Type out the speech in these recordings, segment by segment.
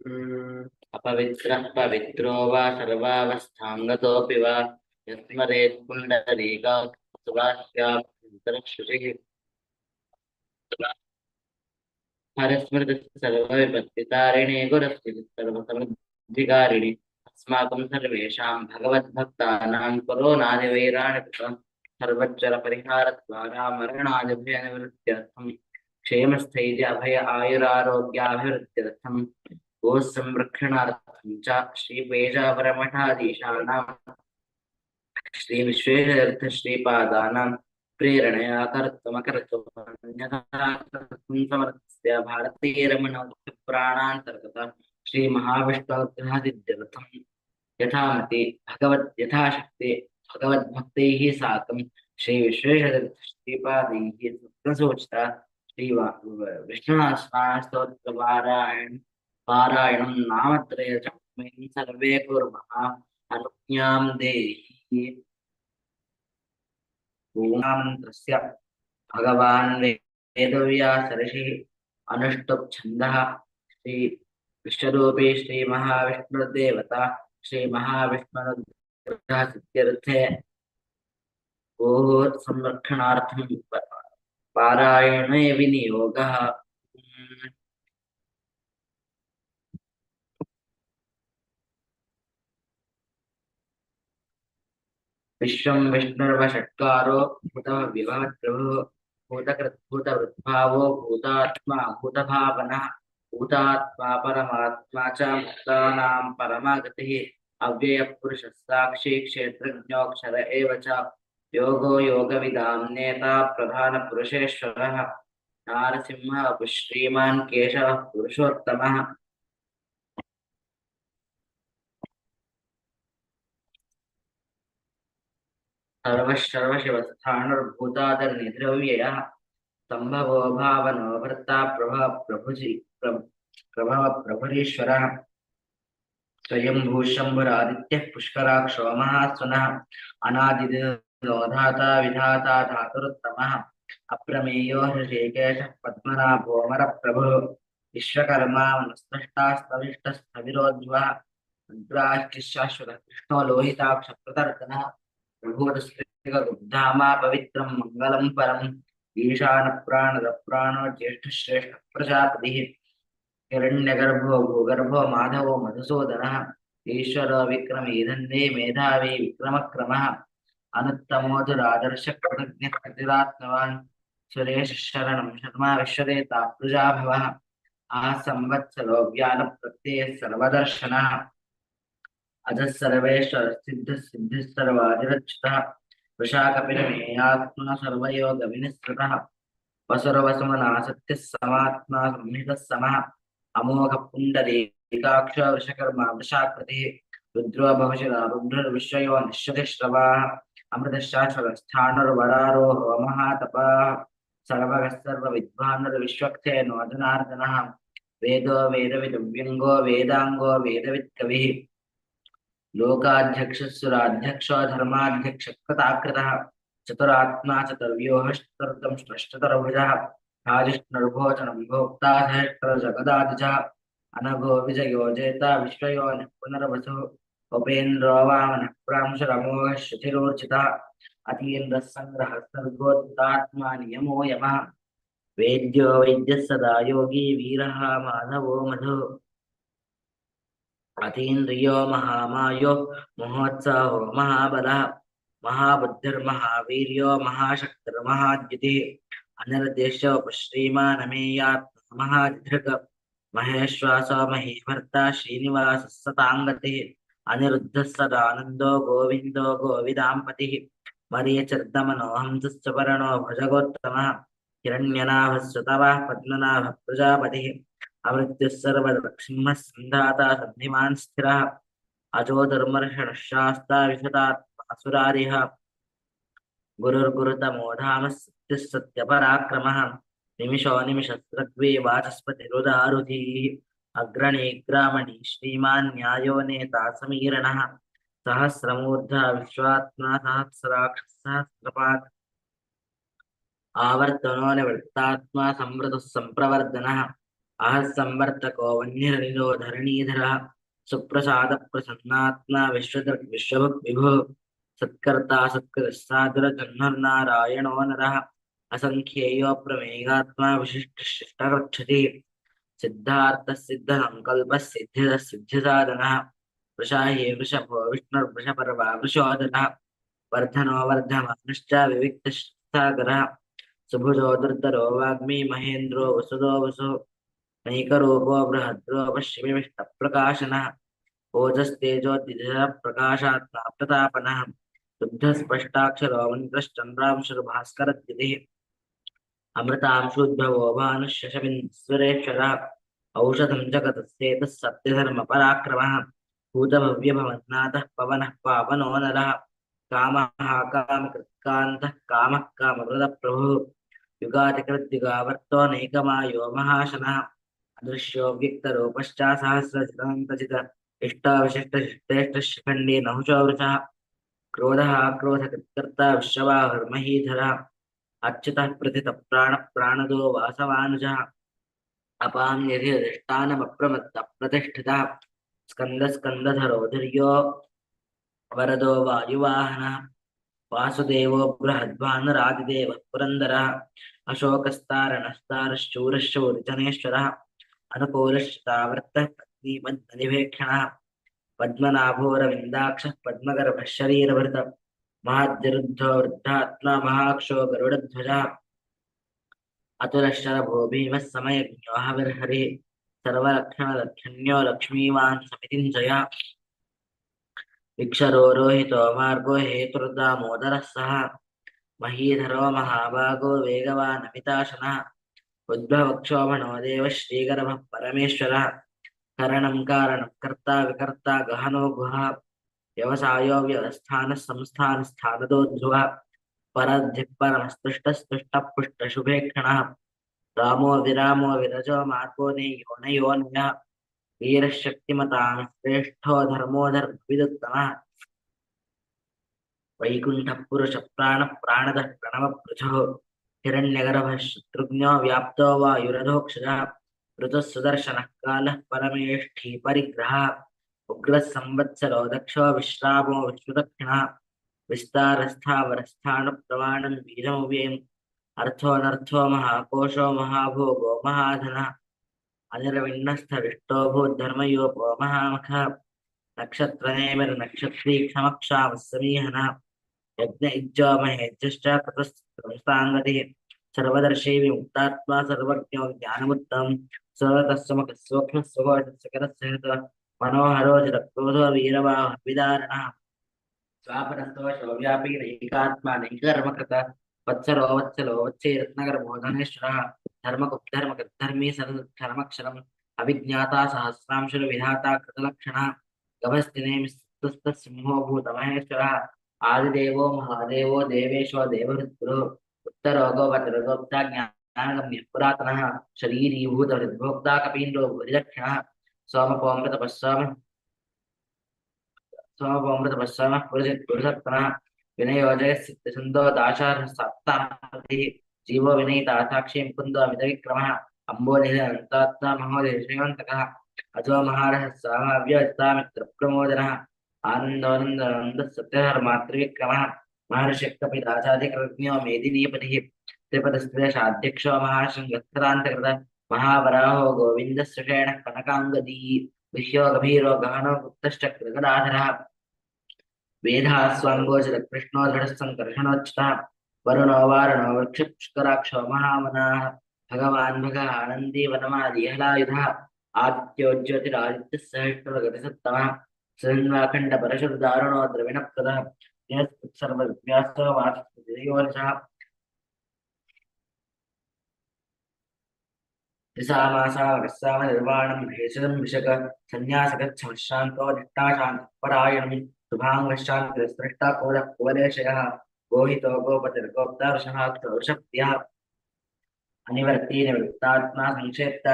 Mm, अपवित्रः पवित्रो वा सर्वावस्थाङ्गतोऽपि वा यस्मरेत् पुण्डरीकाक्षुवास्यान्तरश्रुतिः हरस्मृतिः सर्वविपत्तितारिणे गुरस्ति सर्वसमृद्धिकारिणि अस्माकं सर्वेषां भगवद्भक्तानां कोरोनादिवैराणि कृतं सर्वज्वरपरिहारद्वारा मरणादिभयनिवृत्त्यर्थं क्षेमस्थैर्य अभय आयुरारोग्याभिवृद्ध्यर्थं गोसंरक्षणार्थं च श्रीपेजापरमठाधीशानां श्रीविश्वेशतीर्थ श्रीपादानां प्रेरणया कर्तुमकर्तुमन्यथा समर्थस्य भारतीयरमणप्राणान्तर्गत श्रीमहाविष्णुग्रहादित्यर्थं यथामति भगवत् यथाशक्ति भगवद्भक्तैः साकं श्रीवा पारायणं नामत्रयचक्मेन सर्वे कुर्मः अनुज्ञां देहि। पूर्णामन्त्रस्य भगवान् वेदव्यासऋषिः अनुष्टुप् छन्दः श्री गोः संरक्षणार्थं पारायणे विनियोगः। विश्वं विष्णुर्वषट्कारो भूतविभवप्रभुः भूतकृद्भूतवृद्भावो, भूतात्मा, भूतभावनः, भूतात्मा परमात्मा च मुक्तानां परमागतिः, अव्ययपुरुषः साक्षी क्षेत्रज्ञोऽक्षर एव च, योगो योगविदां नेता प्रधानपुरुषेश्वरः, नारसिंहः श्रीमान् केशवः पुरुषोत्तमः। सर्वशर्वशिवस्थाणुर्भूतादर्निद्रव्ययः सम्भवो भावनो भर्ता प्रभव प्रभुजि प्र- प्रभव प्रभुरीश्वरः स्वयंभूशम्भुरादित्यः पुष्कराक्षो महास्वनः अनादिनो धाता विधाता धातुरुत्तमः अप्रमेयो हृषिकेशः पद्मनाभोमरप्रभुः विश्वकर्मा मनस्पष्टास्तविष्टस्थविरोज्वः मन्त्राश्चिशाश्वतः कृष्णो लोहिताक्षप्रतर्दनः ధామా పవిత్రం మంగళం పరం ఈశాన ప్రాణద ప్రాణ జ్యేష్ఠ శ్రేష్ఠ ప్రజాపతి హిరణ్యగర్భో భూగర్భో మాధవో మధుసూదన ఈశ్వరో విక్రమే ధన్వే విక్రమక్రమ అనుత్తమోధురాదర్శ కృతజ్ఞతిరాత్మవాన్ సురేష్ శరణం శర్మ ఆ ప్రత్యయ సర్వదర్శన అధ సర్వేశ్వర సిద్ధ సిద్ధిస్సర్వాధిరక్షిత విశాఖపిరమేయాత్మ సర్వయోగ వినిశ్రుత వసురవసుమన సమాత్మా సంహిత సమ అమోఘ పుండరీకాక్ష వృషకర్మ వృషాకృతి రుద్రో భవిషద రుద్రుర్విశ్వయో నిశ్వతిశ్రవా అమృతశాశ్వర స్థానుర్వరారో హోమహాతప సర్వగ సర్వ విద్వానుర్ విశ్వక్తేను వేదో వేదవిదవ్యంగో వేదాంగో వేదవిత్ కవి चतुर्व्यूहश्चतुर्थं षष्ठतरभुजः राजिष्णुर्भोजनं भोक्ता सहस्रजगदादिजः अनघो विजयो जेता विश्वयोनिः पुनर्वसुः उपेन्द्रो वामनः प्रांशुरमोघः शुचिरोर्चितः अतीन्द्रः सङ्ग्रहः सर्गोत्तात्मा नियमो यमः वेद्यो वैद्यः सदा योगी वीरः माधवो मधुः అతీంద్రియో మహామాయో మహోత్సాహో మహాబల మహాబుద్ధిర్మహావీర్యో మహాశక్తిర్మహాద్యుతి అనిర్దేశ్యోపశ్రీమానమేయాత్మ మహాధిధృక్ మహేశ్వాసో మహీభర్త శ్రీనివాస సతాంగతి అనిరుద్ధ సదానందో గోవిందో గోవిదాంపతి మరీచర్దమనోహంసశ్చరణో భుజగోత్తమ హిరణ్యనాభ సుతవ పద్మనాభ ప్రజాపతి अमृत्युः सर्वदक्षिणः सन्धाता सन्धिमान् स्थिरः। अजो धर्मर्षणः शास्ता विशदात्मासुरारिः गुरुर्गुरुतमो धामः सत्यः सत्यपराक्रमः निमिषो निमिषस्रग्वे वाचस्पतिरुदारुधिः अग्रणी ग्रामणी श्रीमान् न्यायो नेता समीरणः। सहस्रमूर्धा विश्वात्मा सहस्राक्ष सहस्रपात् आवर्तनो निवृत्तात्मा संवृतः सम्प्रवर्धनः अहः संवर्तको वह्निरनिलो धरणीधरः सुप्रसादप्रसन्नात्मा विश्वदृक् विश्वभुक् विभुः सत्कर्ता सत्कृतस्सादुरजह्नुर्नारायणो नरः असङ्ख्येयो प्रमेयात्मा विशिष्टशिष्टगच्छति सिद्धार्थसिद्धसङ्कल्पः सिद्धिदः सिद्धिसाधनः वृषाहि वृषभो विष्णुर्वृषपर्वा वृषोदनः वर्धनो वर्धमानश्च विविक्तसागरः सुभुजो दुर्धरो वाग्मी महेन्द्रो वसुदो वसु నైకరూపో బృహద్రూపశివిష్టప్రకాశన ఓజస్తేజోతిజప్రకాశాత్మాప్తతాపన శుద్ధస్పష్టాక్షరో మంత్రశ్చంద్రాంశుర్భాస్కరద్యుతి అమృతాంశుద్భవో భానుశశవిందురేశ్వర ఔషధం జగతస్యేతస్ సత్యధర్మ పరాక్రమ భూతభవ్యభవన్నాథ పవన పావనో నర కామ కామకృత్కాంత కామ కామృత ప్రభు యుగాదికృద్యుగావర్తో నైకమాయో మహాశన महाशनः अदृश्यो व्यक्तरूपश्च सहस्रचितमन्तचित इष्टाविशिष्टशिष्टेष्टशिखण्डी नहुषो वृषः क्रोधः क्रोधकृत्कर्ता विश्ववाहुर्महीधरः अच्युतः प्रथितः प्राणः प्राणदो वासवानुजः अपां यधिष्ठानमप्रमत्तः प्रतिष्ठितः स्कन्दस्कन्दधरो धीर्यो वरदो वायुवाहनः वासुदेवो बृहद्भानुरादिदेवः पुरन्दरः अशोकस्तारणस्तारश्चूरश्चूरिजनेश्वरः అనుకూలశ్రావర్తः పద్మీమదనివేక్షణ పద్మనాభోరవిందాక్ష పద్మగర్భశరీరభృత మహాద్విరుద్ధో వృద్ధాత్మా మహాక్షో గరుడధ్వజ అతులశరభో భీమ సమయజ్ఞోహవిర్హరి సర్వలక్షణలక్షణ్యో లక్ష్మీవాన్ సమితింజయ విక్షరో రోహితో మార్గో హేతుర్దామోదర సహ మహీధరో మహాభాగో వేగవాన్ అమితాశన ఉద్భవక్షోభణోదేవ శ్రీగరభ పరమేశ్వర కరణం కారణం కర్త వికర్త గహనో గుహ వ్యవసాయో వ్యవస్థాన సంస్థాన స్థానదో ధ్రువ పరధిపరమస్తుష్ట స్తుష్ట పుష్ట శుభేక్షణ రామో విరామో విరజో మార్గోనే యోనయోనయ వీరశక్తిమతా శ్రేష్టో ధర్మోధర్ విదుత్తమ వైకుంఠపురుష ప్రాణ ప్రాణద ప్రణవ పృథో हिरण्यगर्भः शत्रुघ्नो व्याप्तो वायुरधोक्षजः ऋतुः सुदर्शनः कालः परमेष्ठी परिग्रहः उग्रः संवत्सरो दक्षो विश्रामो विश्वदक्षिणः विस्तारस्थावरस्थाणुप्रमाणं बीजमव्ययम् अर्थोऽनर्थो महाकोशो महाभोगो महाधनः अनिर्विण्णस्थविष्टो भूद्धर्मयोपो महामखः యజ్ఞ ఇజ్జోమయ యజ్ఞశ్చ ప్రస్థాంగతి సర్వదర్శి విముక్తాత్మా సర్వజ్ఞో జ్ఞానముత్తం సర్వతస్వమక స్వప్న స్వభాషకరస్యత మనోహరోజర క్రోధో వీరవాహ విదారణ స్వాపనస్తో శోవ్యాపి నైకాత్మ నైకర్మకృత వత్సరో వత్సలో వచ్చే రత్నగర బోధనేశ్వర ధర్మకుప్ధర్మకర్ధర్మీ సర్ధర్మక్షరం అవిజ్ఞాత సహస్రాంశుల విధాత కృతలక్షణ. గభస్థినేమి సింహోభూత మహేశ్వర आदिदेवो महादेवो देवेशो देवहृद्गुरुः उत्तरो गोपतिर्गोप्ता ज्ञानगम्यः पुरातनः शरीरीभूतहृद्भोक्ता कपीन्द्रो भुरिदक्षिणः सोमपोऽमृतपः सोमपोऽमृतपः पुरुषत्पुरुषत्तनः विनयोजयसिद्धछन्दो दाशार्ह जीवो महोदय ఆనందానందానంద సత్యహర మాత్రమే క్రమ మహర్షక్తపి రాజాధికృజ్ఞో మేదినీపతి త్రిపదస్త్రేషాధ్యక్షో మహాశంగత్రాంతకృత మహావరాహో గోవింద సుషేణ కనకాంగదీ విష్యో గభీరో గహనో గుప్తశ్చ కృగడాధర వేదాస్వాంగోచర కృష్ణో దృఢస్సంకర్షణోచ్యుత వరుణో వారుణో వృక్షపుష్కరాక్షో మహామనా భగవాన్ భగ ఆనందీ వనమాదిహలాయుధ ఆదిత్యోజ్యోతిరాదిత్య సహస్రగతి సత్తమ सर्वव्यासो वासुदेवोर्षः त्रिसामासा निर्वाणं भेषजं विशक। सन्न्यासगच्छमशान्तो निष्ठाशान्तपरायणं शुभाङ्गशान्तिस्पृष्टा कुलः अनिवर्ती निवृत्तात्मा संक्षेप्ता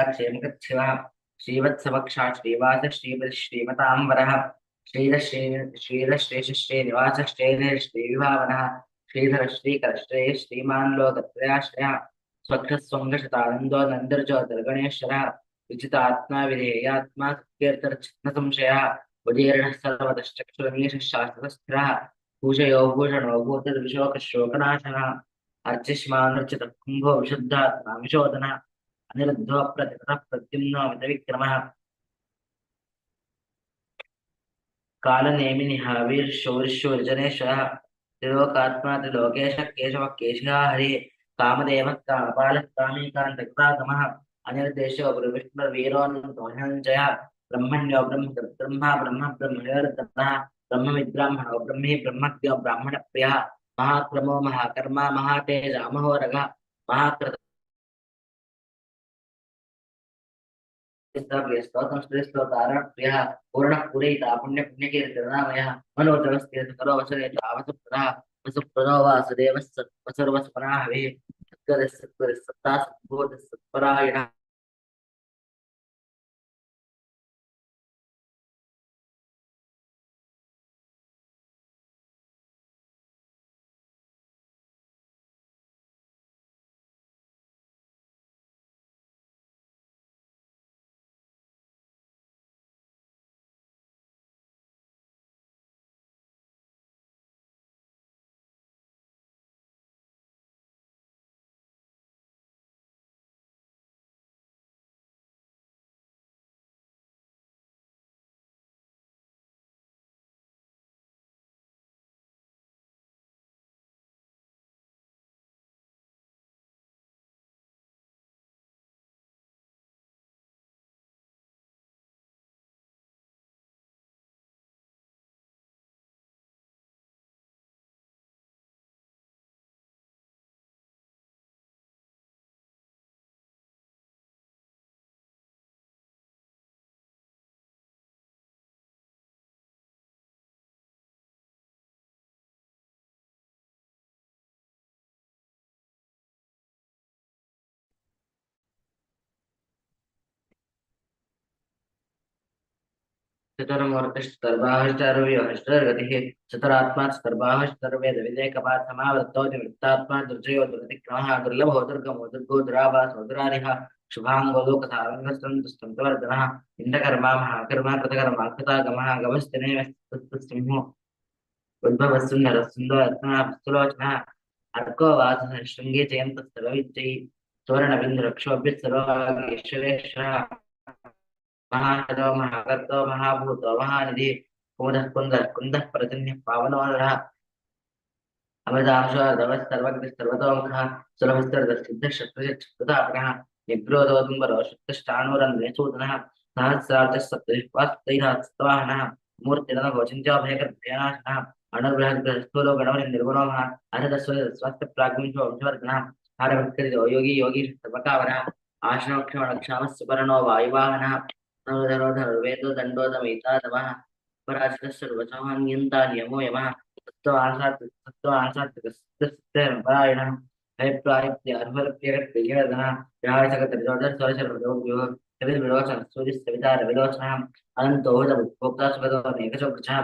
श्रीवत्सवक्षा श्रीवास श्रीपति श्रीमताम्बरः श्रीरश्री श्रीरश्रेषश्रीनिवास श्रीधर श्रीविभावनः श्रीधर श्रीकर श्रेय श्रीमान् लोकत्रयाश्रयः स्वक्षस्वङ्गशतानन्दो नन्दर्जो दर्गणेश्वरः विचितात्मा विधेयात्मा सत्यर्थचित्न संशयः उदीर्णः सर्वतश्चक्षुरमीशः शास्त्रस्थिरः भूषयो भूषणो भूतर्विशोकशोकनाशनः अर्चिष्मानर्चितः कुम्भो विशुद्धात्मा विशोधनः अनिरुद्धो प्रतिपदः प्रद्युम्नो मितविक्रमः कालनेमिनिः वीर्शौर्शौर्जनेश्वरः त्रिलोकात्मा त्रिलोकेश केशवः केशिहा हरिः। कामदेवः कामपालः कामीकान्तकृतागमः अनिर्देशो गुरुविष्णुर्वीरोन्नतोऽहञ्जयः ब्रह्मण्यो ब्रह्म ब्रह्मविद्ब्राह्मणो ब्रह्मी ब्रह्मज्ञो महाक्रमो महाकर्मा महातेजा महोरगः महाकृत स्तोत्रं श्रीस्तोतारण प्रियः पूर्णः पूरयिता पुण्य पुण्यकीर्तिर्नामयः मनोजवस्ते सकलो वसरे तावसुप्रदः वसुप्रदो वासुदेवः सर्वस्वनाः वे सत्करः सत्करः सत्ता सद्बोधः सत्परायणः। चतुर्मूर्तिस्तर्वाश्चर्व्योश्चर्गतिः चतुरात्मा स्तर्वाश्चर्वेदविदेकपात् समावृत्तो निवृत्तात्मा दुर्जयो दुर्गतिक्रमः दुर्लभो दुर्गमो दुर्गो दुरावासो दुरारिः शुभाङ्गो लोकसारङ्गस्तन्तुस्तन्तवर्धनः इन्दकर्मा महाकर्मा कृतकर्मा कृतागमः गवस्तिनेमस्तुसिंहो उद्भवः सुन्दरः सुन्दरत्नः सुलोचनः अर्को वासः शृङ्गे जयन्तस्तरविजयी सुवर्णबिन्दुरक्षोभ्यः सर्वभागेश्वरेश्वरः మహానదో మహాగర్తో మహాభూతో మహానిధి కుముదః కుందః కుందః ప్రజన్య పావనోదర. అమృతాంశో దవస్ సర్వగ్ర సర్వతోముఖ సులభస్తర్ద సిద్ధ శత్రుజక్షుతాపన నిగ్రోధోదుంబరో శుద్ధష్టానూరంధ్రేచూదన సహస్రార్థ సప్తవాహన వాయువాహన नवधरोधर्वेदो दण्डोदमैतादवः पराजितः सर्वसमान्यन्ता नियमो यमः तत्त्वासात् तत्त्वासात्विकपरायणः अभिप्रायप्ति अर्भरप्यगत्यगदनः व्याहारसगतरिजोदर्शवशर्वदोभ्यो कविर्विलोचनः सूर्यस्तवितारविलोचनः अनन्तोहदभोक्ता सुगतो नेकचोकृचः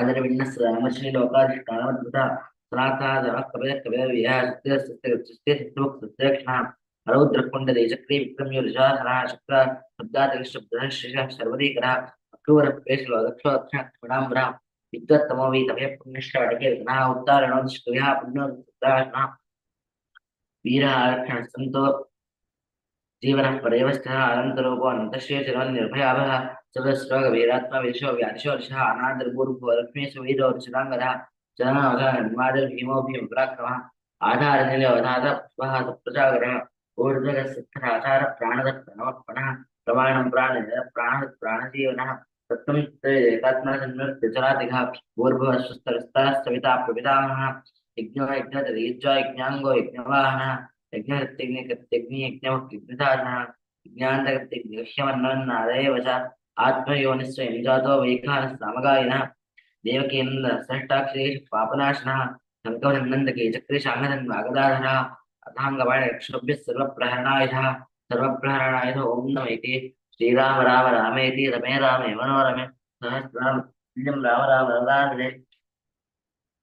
अदरविण्णस्य रामश्रीलोकाधिष्ठानमद्भुतः सनातनादवः कविर्वियः रौद्रकुण्डले चक्रे विक्रम्योर्जाधनः शुक्र శబ్దాదృష్టబుధనశ్రీష సర్వదీకర అక్రూర ప్రవేశలు అదక్షోదక్షణ విడాంబర విద్వత్తమోవి తమయ పుణ్యశ్ర అడిగే విఘ్నా ఉత్తారణో దుష్క్రియా పుణ్యోదారణ వీర ఆరక్షణ సంతో జీవన పరేవస్థ అనంతరూపో అనంతశ్రేచరో నిర్భయాభ చతుశ్లోక వీరాత్మ విశో వ్యాధిశో ఋష అనాదర్భూర్భో లక్ష్మీశ వీరో రుచిరాంగద జనవధ నిర్మాద భీమో భీమ పరాక్రమ ఆధార నిలవధాత పుష్ప ప్రజాగర ఊర్ధ్వగ సిద్ధ ఆచార ప్రాణద ప్రణవర్పణ प्रमाणं प्राणज प्राणद प्राणजीवनः तत्त्वं एकात्मसन्नर्त्यचरातिघः भूर्भुवः स्वस्तरस्ताः सविता प्रपितामहः यज्ञो यज्ञतरीज्वा यज्ञाङ्गो यज्ञवाहनः यज्ञकृत्यग्निकृत्यग्नि यज्ञमुक्तिग्निधारणः यज्ञान्तकृत्यग्निह्यमन्नन्नादयेव च आत्मयोनिस्वयं जातो वैखानः सामगायिनः, देवकीनन्द सहष्टाक्षरेषु पापनाशनः सर्वप्रहरणायुधः సర్వప్రహరణాయ ఓం నమైతే శ్రీరామ రామ రామేతి రమే రామే మనోరమే. సహస్రామ నిజం రామ రామ రదాగ్రే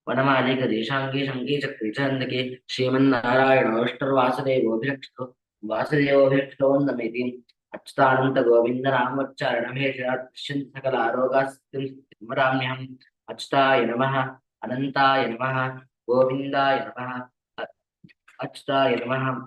వనమాలిక దేశాంగి శంకి చక్రిచందకి శ్రీమన్నారాయణోష్టర్వాసుదేవోభిరక్షతో వాసుదేవోభిరక్షతో నమైతి అచ్యుతానంత గోవింద నామోచ్చారణమేషాశ్యన్ సకల ఆరోగాస్థిం స్థిమరామ్యం అచ్యుతాయ నమ. అనంతాయ నమ. గోవిందాయ నమ. అచ్యుతాయ నమ.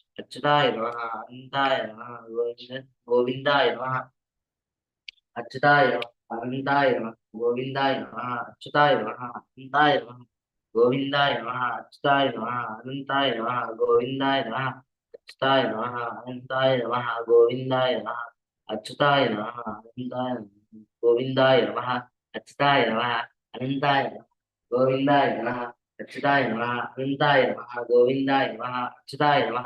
அச்சுதாய நம அந்தாய நம கோவிந்த கோவிந்தாய நம அச்சுதாய அனந்தாய நம கோவிந்தாய நம அச்சுதாய நம அனந்தாய நம கோவிந்தாய நம அச்சுதாய நம அனந்தாய நம கோவிந்தாய நம அச்சுதாய நம அனந்தாய நம கோவிந்தாய நம அச்சுதாய நம அனந்தாய கோவிந்தாய நம அச்சுதாய நம அனந்தாய கோவிந்தாய நம அச்சுதாய நம அனந்தாய நம கோவிந்தாய நம அச்சுதாய நம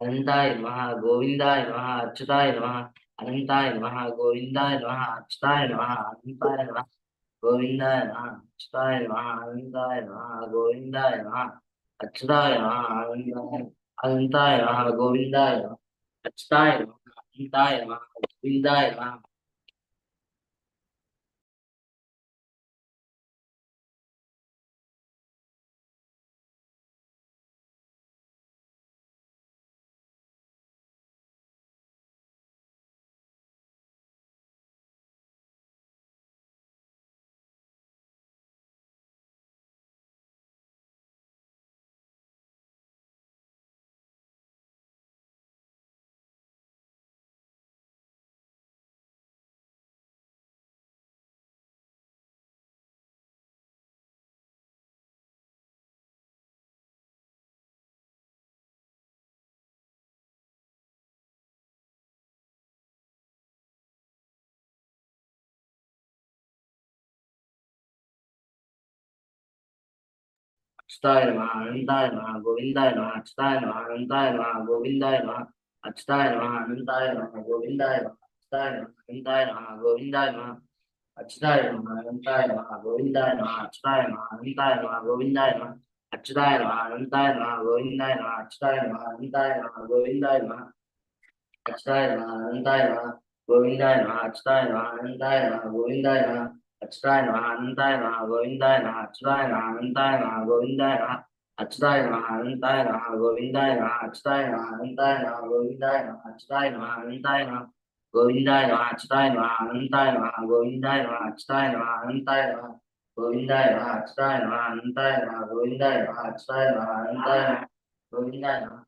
అనంతాయ నమ గోవిందాయ నమ అచ్యుతాయ నమ అనంతాయ నమ గోవిందాయ నమ అచ్యుతాయ నమ అనంతాయ నమ గోవిందాయ నమ అచ్యుతాయ నమ అనంతాయ నమ గోవిందాయ నమ అచ్యుతాయ నమ అనందాయ అనంతాయ నమ గోవిందాయ నమ అచ్యుతాయ నమ అనంతాయ నమ గోవిందాయ నమ అచ్చుతాయ నమ అనంతాయ నమ గోవిందాయ నమ అచ్చుతాయ నమ అనంతాయ నమ గోవిందాయ నమ అచ్చుతాయ నమ అనంతాయ నమ గోవిందాయ నమ అచ్చుతాయ నమ అనంతాయ నమ గోవిందాయ నమ అచ్చుతాయ నమ అనంతాయ నమ గోవిందాయ నమ అచ్చుతాయ నమ అనంతాయ నమ గోవిందాయ నమ అచ్చుతాయ నమ అనంతాయ నమ గోవిందాయ నమ అచ్చుతాయ నమ అనంతాయ నమ గోవిందాయ నమ అచ్చుతాయ నమ అనంతాయ నమ గోవిందాయ నమ అచ్చుతాయ నమ అనంతాయ నమ గోవిందాయ నమ అచ్చుదాయ నమ అనంతాయ నమ గోవిందాయ నమ అచ్చుదాయ నమ అనంతాయ నమ గోవిందాయ నమ అచ్చుదాయ నమ అనంతాయ నమ గోవిందాయ నమ అచ్చుదాయ నమ అనంతాయ నమ గోవిందాయ నమ అచ్చుదాయ నమ అనంతాయ నమ గోవిందాయ నమ అచ్చుదాయ నమ అనంతాయ నమ గోవిందాయ నమ అచ్చుదాయ నమ అనంతాయ నమ గోవిందాయ నమ అచ్చుదాయ నమ అనంతాయ నమ గోవిందాయ నమ అచ్చుదాయ నమ అనంతాయ నమ గోవిందాయ నమ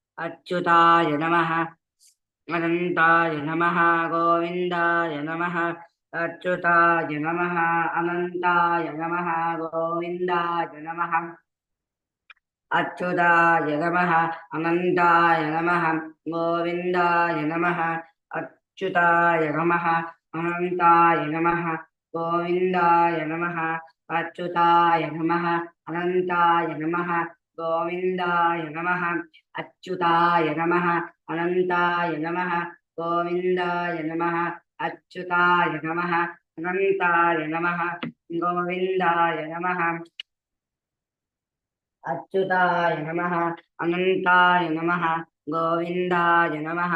अच्युताय नमः। अनन्ताय नमः। गोविन्दाय नमः। अच्युताय नमः। अनन्ताय नमः। गोविन्दाय नमः। अच्युताय नमः। अनन्ताय नमः। गोविन्दाय नमः। अच्युताय नमः। अनन्ताय नमः। गोविन्दाय नमः। अच्युताय नमः। अनन्ताय नमः। गोविन्दाय नमः। अच्युताय नमः। अनन्ताय नमः। गोविन्दाय नमः। अच्युताय नमः। अनन्ताय नमः। गोविन्दाय नमः। अच्युताय नमः। अनन्ताय नमः। गोविन्दाय नमः।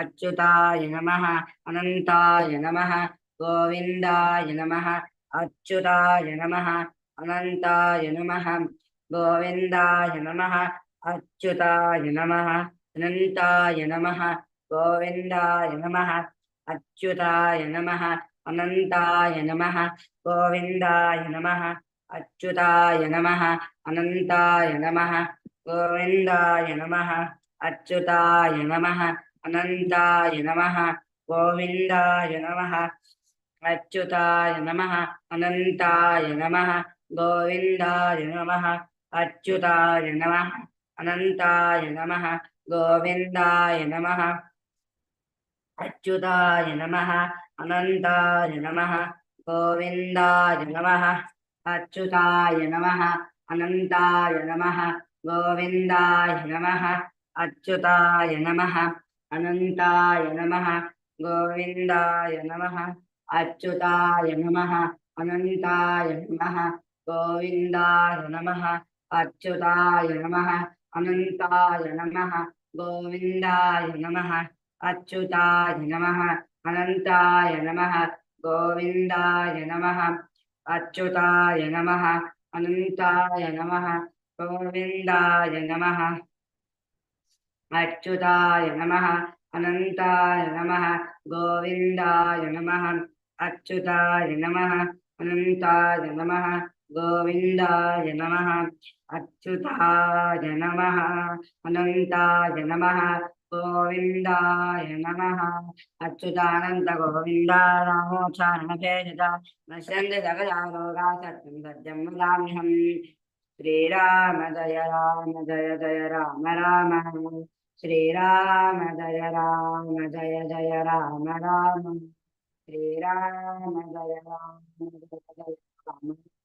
अच्युताय नमः। अनन्ताय नमः। गोविन्दाय नमः। अच्युताय नमः। अनन्ताय नमः। गोविन्दाय नमः। अच्युताय नमः। अनन्ताय नमः। गोविन्दाय नमः। अच्युताय नमः। अनन्ताय नमः। गोविन्दाय नमः। अच्युताय नमः। अनन्ताय नमः। गोविन्दाय नमः। अच्युताय नमः। अनन्ताय नमः। गोविन्दाय नमः। अच्युताय नमः। अनन्ताय नमः। गोविन्दाय नमः। अच्युताय नमः। अनन्ताय नमः। गोविन्दाय नमः। अच्युताय नमः। अनन्ताय नमः। गोविन्दाय नमः। अच्युताय नमः। अनन्ताय नमः। गोविन्दाय नमः। अच्युताय नमः। अनन्ताय नमः। गोविन्दाय नमः। अच्युताय नमः। अनन्ताय नमः। गोविन्दाय नमः। अच्युताय नमः, अनन्ताय नमः, गोविन्दाय नमः, अच्युताय नमः, अनन्ताय नमः, गोविन्दाय नमः, अच्युताय नमः, अनन्ताय नमः, गोविन्दाय नमः, अच्युताय नमः, अनन्ताय नमः, गोविन्दाय नमः, अच्युताय नमः, अनन्ताय नमः गोविन्दाय नमः, अच्युताय नमः, अनन्ताय नमः गोविन्दाय नमः। अच्युताय नमः अनन्ताय नमः गोविन्दाय नमः अच्युतानन्त गोविन्दा रामोक्षारणभेदः नश्यन्ति सकला सत्यं सत्यं श्रीराम जय राम, जय जय राम राम। श्रीराम जय राम, जय जय राम राम। श्रीराम जय राम, जय जय राम।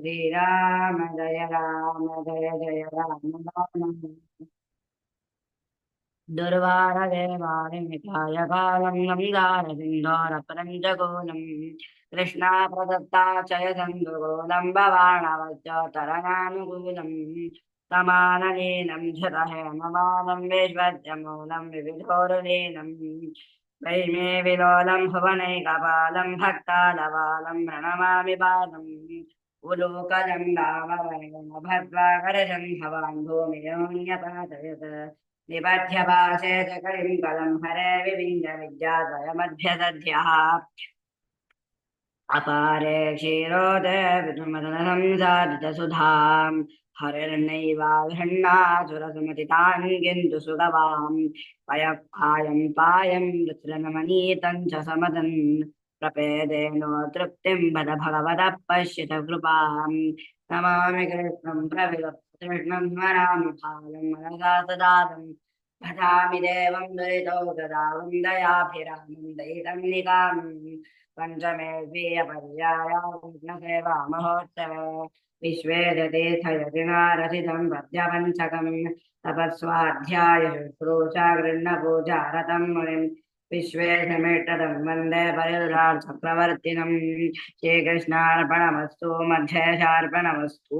श्रीराम जय राम जय जय राम राम दुर्वारदेवानिमिताय कृष्णा प्रदत्ता चयदन्दुगोलम् भवाणवच्चतरणानुगूलम् समानलीलम् झतहेममानम् मे विविधोरुलीलम् वैमे विलोलम् भद्वाकरजं भवान् भूमियोन्यपातयत् निबध्यभाषे च कलिं हरे अपारे क्षीरोदयमदनं साधितसुधां हरिर्नैवाघृण्णासुरसुमतितान् किन्तु सुगवां पयपायं पायं रुद्रनमनीतं च समदन्। प्रपेदेनो तृप्तिं वद भगवतः पश्यत कृपां नमामि कृष्णं प्रविकृष्णं स्मरामि भालं मनसा सदादं भजामि देवं दुरितो गदावं दयाभिरामं दयितं पञ्चमे विश्वे तपस्वाध्याय शुश्रूषा गृह्णपूजा रतं मुनिं विश्वेशमेष्टदं वंदे परिदुरार्थप्रवर्तिनं श्रीकृष्णार्पणमस्तु मध्येशार्पणमस्तु।